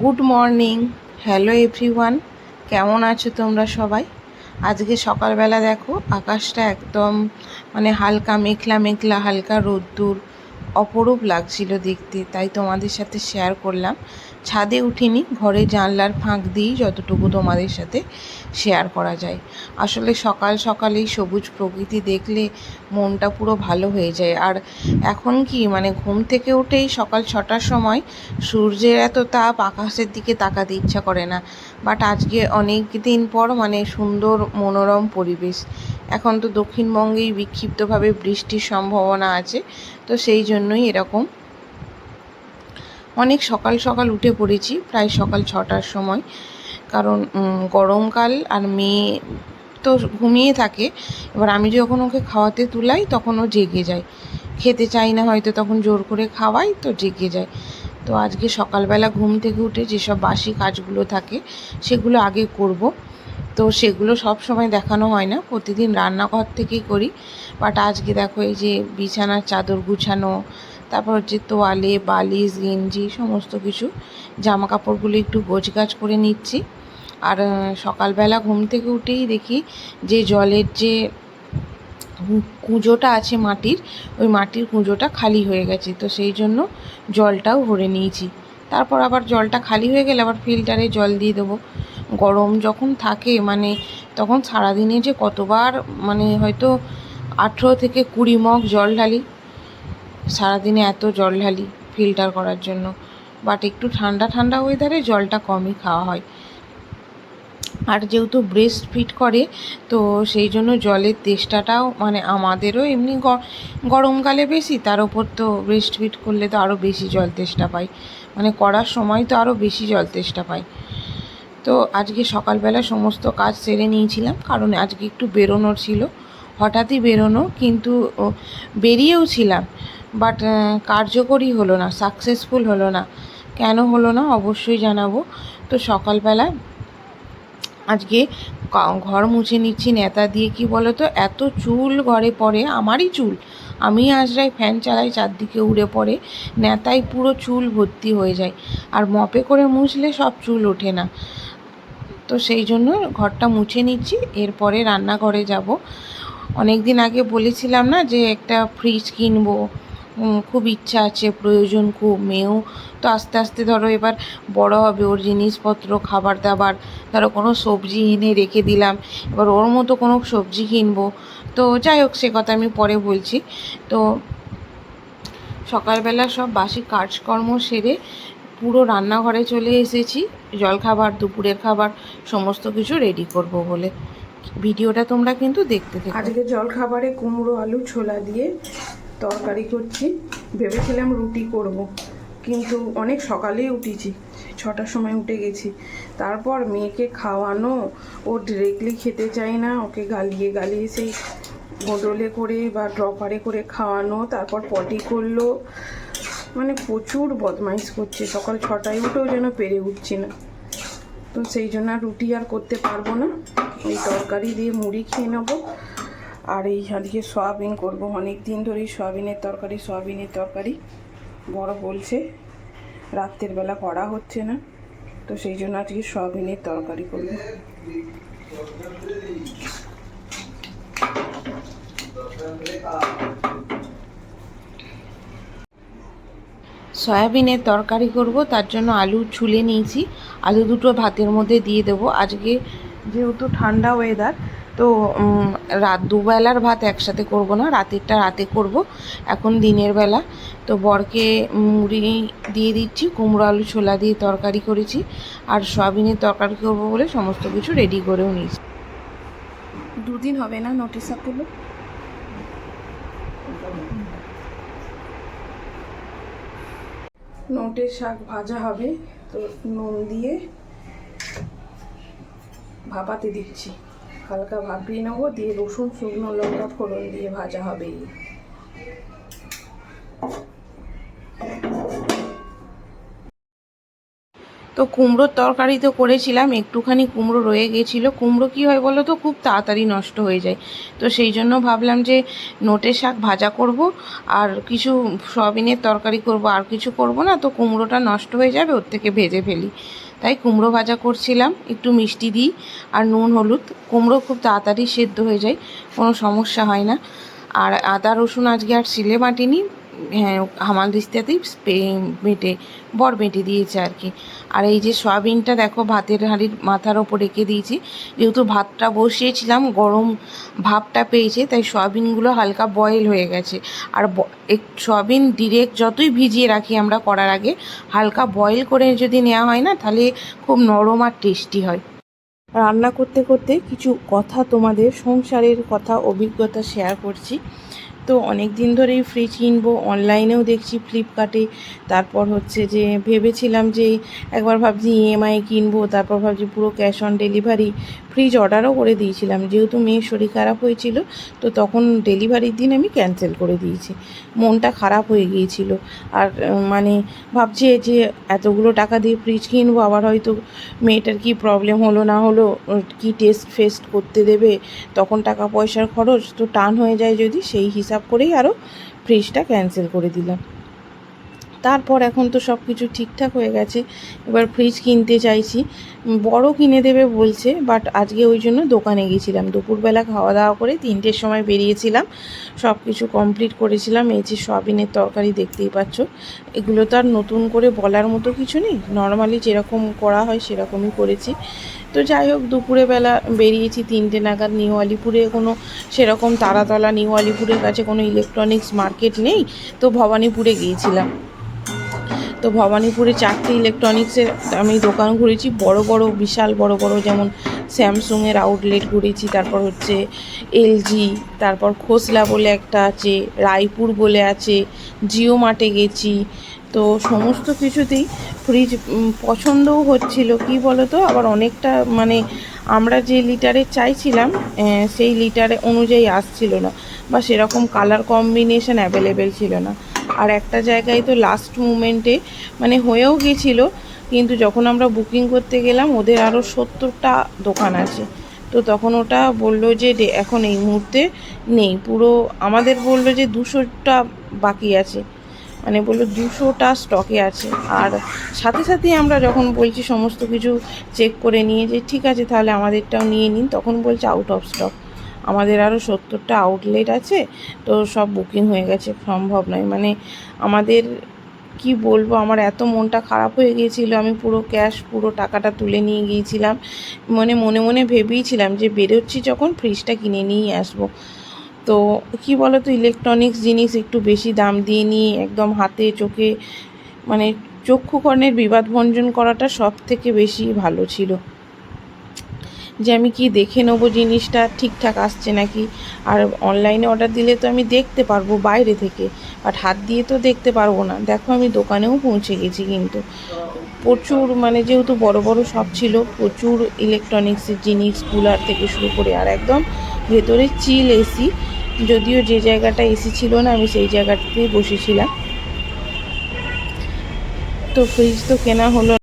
Good morning hello everyone কেমন আছো তোমরা সবাই? আজকে সকালবেলা দেখো, আকাশটা একদম মানে হালকা মেঘলা মেঘলা, হালকা রোদ্দুর, অপরূপ লাগছিল দেখতে, তাই তোমাদের সাথে শেয়ার করলাম। ছাদে উঠিনি, ঘরে জানলার ফাঁক দিয়েই যতটুকু তোমাদের সাথে শেয়ার করা যায়। আসলে সকাল সকালেই সবুজ প্রকৃতি দেখলে মনটা পুরো ভালো হয়ে যায়। আর এখন কি মানে ঘুম থেকে উঠেই সকাল ছটার সময় সূর্যের এত তাপ আকাশের দিকে তাকাতে ইচ্ছা করে না। বাট আজকে অনেক দিন পর মানে সুন্দর মনোরম পরিবেশ। এখন তো দক্ষিণবঙ্গেই বিক্ষিপ্তভাবে বৃষ্টির সম্ভাবনা আছে, তো সেই জন্যই এরকম অনেক সকাল সকাল উঠে পড়েছি, প্রায় সকাল ছটার সময়। কারণ গরমকাল আর মেয়ে তো ঘুমিয়ে থাকে। এবার আমি যখন ওকে খাওয়াতে তুলাই, তখন ও জেগে যায়। খেতে চাই না, হয়তো তখন জোর করে খাওয়াই, তো জেগে যায়। তো আজকে সকালবেলা ঘুম থেকে উঠে যেসব বাসি কাজগুলো থাকে, সেগুলো আগে করব। তো সেগুলো সব সময় দেখানো হয় না, প্রতিদিন রান্নাঘর থেকেই করি। বাট আজকে দেখো এই যে বিছানার চাদর গুছানো তারপর হচ্ছে তোয়ালে, বালিশ, গেঞ্জি, সমস্ত কিছু জামা কাপড়গুলো একটু গোছগাছ করে নিচ্ছি। আর সকালবেলা ঘুম থেকে উঠেই দেখি যে জলের যে কুঁজোটা আছে মাটির, ওই মাটির কুঁজোটা খালি হয়ে গেছে। তো সেই জন্য জলটাও ভরে নিয়েছি। তারপর আবার জলটা খালি হয়ে গেলে আবার ফিল্টারে জল দিয়ে দেবো। গরম যখন থাকে মানে তখন সারাদিনে যে কতবার মানে হয়তো আঠেরো থেকে কুড়ি মগ জল ঢালি সারাদিনে এত জল ঢালি ফিল্টার করার জন্য। বাট একটু ঠান্ডা ঠান্ডা ওয়েদারে জলটা কমই খাওয়া হয়। আর যেহেতু ব্রেস্ট ফিট করে, তো সেই জন্য জলের তেষ্টাটাও মানে আমাদেরও এমনি গরমকালে বেশি, তার ওপর তো ব্রেস্ট ফিট করলে তো আরও বেশি জল তেষ্টা পাই। মানে করার সময় তো আরও বেশি জল তেষ্টা পাই। তো আজকে সকালবেলা সমস্ত কাজ সেরে নিয়েছিলাম, কারণ আজকে একটু বেরোনোর ছিল। হঠাৎই বেরোনো, কিন্তু বেরিয়েও ছিলাম। বাট কার্যকরী হলো না সাকসেসফুল হলো না। কেন হলো না অবশ্যই জানাব। তো সকালবেলা আজকে ঘর মুছে নিচ্ছি নেতা দিয়ে, কি বলো তো এত চুল ঘরে পড়ে, আমারই চুল। আমি আজরাই ফ্যান চালাই, চারদিকে উড়ে পড়ে নেতায় পুরো চুল ভর্তি হয়ে যায়। আর মপে করে মুছলে সব চুল ওঠে না। তো সেই জন্য ঘরটা মুছে নিচ্ছি, এরপরে রান্নাঘরে যাব। অনেক দিন আগে বলেছিলাম না যে একটা ফ্রিজ কিনবো। খুব ইচ্ছা আছে, প্রয়োজন খুব মেয়েও। তো আস্তে আস্তে ধরো এবার বড় হবে ওর জিনিসপত্র, খাবার দাবার, ধরো কোনো সবজি এনে রেখে দিলাম। এবার ওর মতো কোনো সবজি কিনবো। তো যাই হোক, সে কথা আমি পরে বলছি। তো সকালবেলা সব বাসি কাজকর্ম সেরে পুরো রান্নাঘরে চলে এসেছি। জলখাবার দুপুরের খাবার, সমস্ত কিছু রেডি করব বলে। ভিডিওটা তোমরা কিন্তু দেখতে থাকো। আজকে জলখাবারে কুমড়ো, আলু, ছোলা দিয়ে তরকারি করছি। ভেবেছিলাম রুটি করব। কিন্তু অনেক সকালেই উঠেছি, ছটার সময় উঠে গেছি। তারপর মেয়েকে খাওয়ানো, ও ডিরেক্টলি খেতে চায় না, ওকে গালিয়ে গালিয়ে সেই বোতলে করে বা ড্রপারে করে খাওয়ানো, তারপর পটি করল। মানে প্রচুর বদমাইশ করছে, সকাল ছটায় উঠেও যেন পেরে উঠছি না। তো সেই জন্য রুটি আর করতে পারব না। ওই তরকারি দিয়ে মুড়ি খেয়ে নেব। আর এই আজকে সয়াবিন করব। অনেক দিন ধরেই সয়াবিনের তরকারি সয়াবিনের তরকারি। বড় বলছে, রাত্রের বেলা করা হচ্ছে না, তো সেই জন্য আজকে সয়াবিনের তরকারি করব। সয়াবিনের তরকারি করব, তার জন্য আলু ছুলে নিয়েছি। আলু দুটো ভাতের মধ্যে দিয়ে দেবো। আজকে যেহেতু ঠান্ডা ওয়েদার তো রাত দুবেলার ভাত একসাথে করব না, রাতেরটা রাতে করব, এখন দিনের বেলা। তো বরকে মুড়ি দিয়ে দিচ্ছি, কুমড়ো আলু ছোলা দিয়ে তরকারি করেছি, আর সয়াবিনের তরকারি করব বলে সমস্ত কিছু রেডি করেও নিয়েছি। দুদিন হবে না নোটিশ আপগুলো নোটের শাক ভাজা হবে, তো নুন দিয়ে ভাপাতে দিচ্ছি। হালকা ভাপিয়ে নেব, দিয়ে রসুন, শুকনো লঙ্কা ফোড়ন দিয়ে ভাজা হবে। তো কুমড়োর তরকারি তো করেছিলাম, একটুখানি কুমড়ো রয়ে গেছিল। কুমড়ো কী হয় বলো তো, খুব তাড়াতাড়ি নষ্ট হয়ে যায়। তো সেই জন্য ভাবলাম যে নোটে শাক ভাজা করব, আর কিছু সয়াবিনের তরকারি করব, আর কিছু করব না, তো কুমড়োটা নষ্ট হয়ে যাবে, ওর থেকে ভেজে ফেলি। তাই কুমড়ো ভাজা করছিলাম, একটু মিষ্টি দিই আর নুন, হলুদ। কুমড়ো খুব তাড়াতাড়ি সেদ্ধ হয়ে যায়, কোনো সমস্যা হয় না। আর আদা, রসুন আজকে আর শিলে বাটিনি হামাল দিস্তাতেই বেটে, বর বেটে দিয়েছে আর কি। আর এই যে সয়াবিনটা দেখো, ভাতের হাঁড়ির মাথার ওপর রেখে দিয়েছি। যেহেতু ভাতটা বসিয়েছিলাম, গরম ভাবটা পেয়েছে, তাই সয়াবিনগুলো হালকা বয়েল হয়ে গেছে। আর সয়াবিন ডিরেক্ট যতই ভিজিয়ে রাখি আমরা করার আগে, হালকা বয়েল করে যদি নেওয়া হয় না, তাহলে খুব নরম আর টেস্টি হয়। রান্না করতে করতে কিছু কথা তোমাদের, সংসারের কথা, অভিজ্ঞতা শেয়ার করছি। তো অনেক দিন ধরেই ফ্রিজ কিনবো অনলাইনেও দেখছি ফ্লিপকার্টে তারপর হচ্ছে যে ভেবেছিলাম যে একবার ভাবছি ইএমআই কিনবো, তারপর ভাবছি পুরো ক্যাশ অন ডেলিভারি ফ্রিজ অর্ডারও করে দিয়েছিলাম। যেহেতু মেয়ের শরীর খারাপ হয়েছিল, তো তখন ডেলিভারির দিন আমি ক্যান্সেল করে দিয়েছি। মনটা খারাপ হয়ে গিয়েছিল। আর মানে ভাবছি যে এতগুলো টাকা দিয়ে ফ্রিজ কিনবো আবার হয়তো মেয়েটার কি প্রবলেম হলো, না হলো কি টেস্ট ফেস্ট করতে দেবে, তখন টাকা পয়সার খরচ তো টান হয়ে যায় যদি, সেই হিসাব করেই আরও ফ্রিজটা ক্যান্সেল করে দিলাম। তারপর এখন তো সব কিছু ঠিকঠাক হয়ে গেছে। এবার ফ্রিজ কিনতে চাইছি। বড় কিনে দেবে বলছে বাট আজকে ওই জন্য দোকানে গেছিলাম। দুপুরবেলা খাওয়া দাওয়া করে তিনটের সময় বেরিয়েছিলাম। সব কিছু কমপ্লিট করেছিলাম। এই যে সয়াবিনের তরকারি দেখতেই পাচ্ছ। এগুলো তো আর নতুন করে বলার মতো কিছু নেই। নর্মালি যেরকম করা হয় সেরকমই করেছি। তো যাই হোক দুপুরে বেলা বেরিয়েছি তিনটে নাগাদ। নিউ আলিপুরে কোনো সেরকম তারাতলা, নিউ আলিপুরের কাছে কোনো ইলেকট্রনিক্স মার্কেট নেই। তো ভবানীপুরে গিয়েছিলাম। তো ভবানীপুরে চারটে ইলেকট্রনিক্সের আমি দোকান ঘুরেছি। বড় বড়, বিশাল, বড় বড় যেমন স্যামসুংয়ের আউটলেট ঘুরেছি, তারপর হচ্ছে এলজি, তারপর খোসলা বলে একটা আছে, রায়পুর বলে আছে, জিও মার্টে গেছি। তো সমস্ত কিছুতেই ফ্রিজ পছন্দও হচ্ছিল। কি বলো তো আবার অনেকটা মানে আমরা যে লিটারে চাইছিলাম সেই লিটারে অনুযায়ী আসছিল না বা সেরকম কালার কম্বিনেশন অ্যাভেলেবেল ছিল না। আর একটা জায়গায় তো লাস্ট মুমেন্টে মানে হয়েও গেছিল, কিন্তু যখন আমরা বুকিং করতে গেলাম, ওদের আরও সত্তরটা দোকান আছে। তো তখন ওটা বলল যে এখন এই মুহূর্তে নেই। পুরো আমাদের বলল যে, দুশোটা বাকি আছে। মানে বলল দুশোটা স্টকে আছে। আর সাথে সাথেই আমরা যখন বলছি, সমস্ত কিছু চেক করে নিয়ে যে, ঠিক আছে, তাহলে আমাদেরটাও নিয়ে নিন। তখন বলছে আউট অফ স্টক আমাদের আরও সত্তরটা আউটলেট আছে, তো সব বুকিং হয়ে গেছে, সম্ভব নয়। মানে আমাদের, কি বলব, আমার এত মনটা খারাপ হয়ে গিয়েছিল, আমি পুরো ক্যাশ পুরো টাকাটা তুলে নিয়ে গিয়েছিলাম। মানে মনে মনে ভেবেইছিলাম যে বেরোচ্ছি যখন ফ্রিজটা কিনে নিয়েই আসব। তো কি বলো তো ইলেকট্রনিক্স জিনিস একটু বেশি দাম দিয়ে নিয়ে একদম হাতে, চোখে মানে চক্ষুকর্ণের বিবাদ ভঞ্জন করাটা সব থেকে বেশি ভালো ছিল। যে আমি কি দেখে নেব জিনিসটা, ঠিকঠাক আসছে নাকি? আর অনলাইনে অর্ডার দিলে তো আমি দেখতে পারব বাইরে থেকে বাট হাত দিয়ে তো দেখতে পারব না। দেখো আমি দোকানেও পৌঁছে গেছি কিন্তু। প্রচুর মানে যেহেতু বড় বড় শপ ছিল, প্রচুর ইলেকট্রনিক্সের জিনিস কুলার থেকে শুরু করে আর একদম ভেতরে চিল এসি যদিও যে জায়গাটা এসি ছিল না, আমি সেই জায়গাটাতেই বসেছিলাম। তো ফ্রিজ তো কেনা হলো